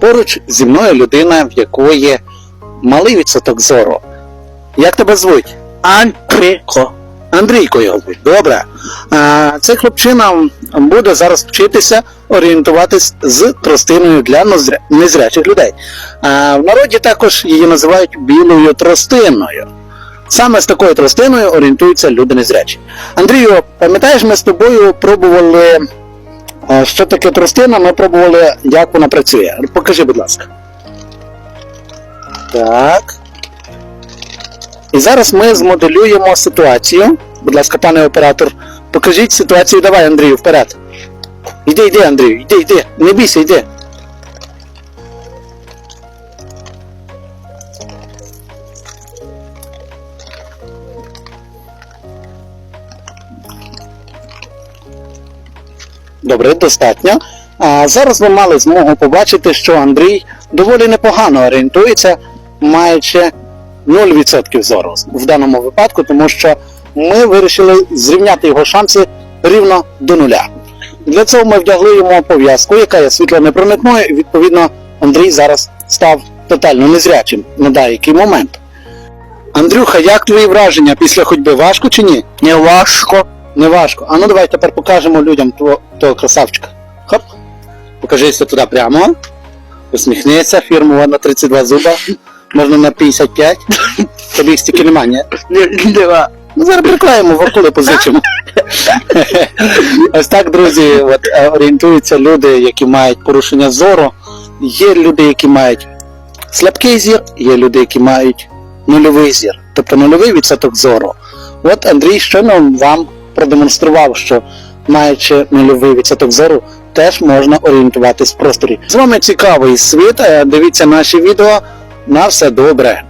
поруч зі мною людина, в якої малий відсоток зору. Як тебе звуть? Антріко. Андрійко його звуть. Добре. А, цей хлопчина буде зараз вчитися орієнтуватись з тростиною для незрячих людей. А, в народі також її називають білою тростиною. Саме з такою тростиною орієнтуються люди незрячі. Андрію, пам'ятаєш, ми з тобою пробували, що таке тростина, ми пробували, як вона працює. Покажи, будь ласка. Так. І зараз ми змоделюємо ситуацію. Будь ласка, пане оператор, покажіть ситуацію. Давай, Андрію, вперед. Йди, йди, Андрію, йди, йди. Не бійся, йди. Добре, достатньо. А зараз ви мали змогу побачити, що Андрій доволі непогано орієнтується, маючи 0% зору в даному випадку, тому що ми вирішили зрівняти його шанси рівно до нуля. Для цього ми вдягли йому пов'язку, яка є світлонепроникною, і відповідно Андрій зараз став тотально незрячим на деякий момент. Андрюха, як твої враження після ходьби важко чи ні? Не важко. Не важко. А ну давай тепер покажемо людям того, того красавчика. Хоп. Покажися туди прямо. Усміхнися, фірмова на 32 зуба. Можна на 55. Тобі їх стільки нема, ні? Не, нема. Ну, зараз приклеїмо, в окули позичимо. Ось так, друзі, от, е, орієнтуються люди, які мають порушення зору. Є люди, які мають слабкий зір, є люди, які мають нульовий зір, тобто нульовий відсоток зору. От Андрій щойно вам продемонстрував, що маючи нульовий відсоток зору, теж можна орієнтуватись в просторі. З вами цікавий світ. е, Дивіться наші відео. На все добре.